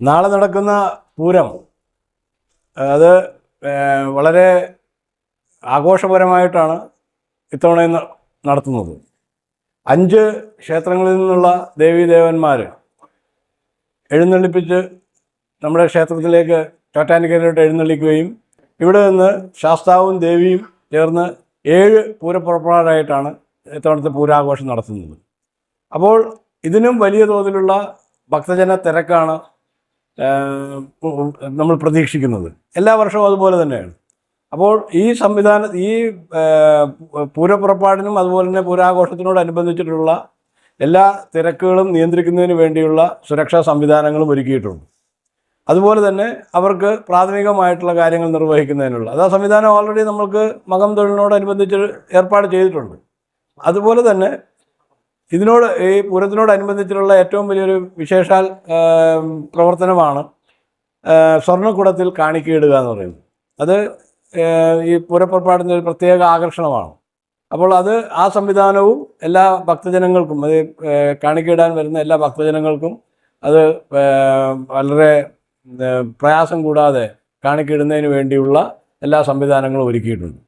നാളെ നടക്കുന്ന പൂരം അത് വളരെ ആഘോഷപരമായിട്ടാണ് ഇത്തവണ നടത്തുന്നത്. അഞ്ച് ക്ഷേത്രങ്ങളിൽ നിന്നുള്ള ദേവീദേവന്മാർ എഴുന്നള്ളിപ്പിച്ച് നമ്മുടെ ക്ഷേത്രത്തിലേക്ക് ടോറ്റാനിക്കലോട്ട് എഴുന്നള്ളിക്കുകയും ഇവിടെ നിന്ന് ശാസ്താവും ദേവിയും ചേർന്ന് ഏഴ് പൂരപ്പുറപ്പാടായിട്ടാണ് ഇത്തവണത്തെ പൂരാഘോഷം നടത്തുന്നത്. അപ്പോൾ ഇതിനും വലിയ തോതിലുള്ള ഭക്തജന തിരക്കാണ് നമ്മൾ പ്രതീക്ഷിക്കുന്നത്. എല്ലാ വർഷവും അതുപോലെ തന്നെയാണ്. അപ്പോൾ ഈ സംവിധാന ഈ പൂരപ്പുറപ്പാടിനും അതുപോലെ തന്നെ പൂരാഘോഷത്തിനോടനുബന്ധിച്ചിട്ടുള്ള എല്ലാ തിരക്കുകളും നിയന്ത്രിക്കുന്നതിന് വേണ്ടിയുള്ള സുരക്ഷാ സംവിധാനങ്ങളും ഒരുക്കിയിട്ടുണ്ട്. അതുപോലെ തന്നെ അവർക്ക് പ്രാഥമികമായിട്ടുള്ള കാര്യങ്ങൾ നിർവഹിക്കുന്നതിനുള്ള. അത് ആ സംവിധാനം ഓൾറെഡി നമ്മൾക്ക് മകം തൊഴിലിനോടനുബന്ധിച്ച് ഏർപ്പാട് ചെയ്തിട്ടുണ്ട്. അതുപോലെ തന്നെ ഇതിനോട് ഈ പൂരത്തിനോടനുബന്ധിച്ചിട്ടുള്ള ഏറ്റവും വലിയൊരു വിശേഷാൽ പ്രവർത്തനമാണ് സ്വർണക്കുടത്തിൽ കാണിക്കയിടുക എന്ന് പറയുന്നത്. അത് ഈ പൂരപ്പുറപ്പാടിന്റെ ഒരു പ്രത്യേക ആകർഷണമാണ്. അപ്പോൾ അത് ആ സംവിധാനവും എല്ലാ ഭക്തജനങ്ങൾക്കും അത് കാണിക്കയിടാൻ വരുന്ന എല്ലാ ഭക്തജനങ്ങൾക്കും അത് വളരെ പ്രയാസം കൂടാതെ കാണിക്കയിടുന്നതിന് വേണ്ടിയുള്ള എല്ലാ സംവിധാനങ്ങളും ഒരുക്കിയിട്ടുണ്ട്.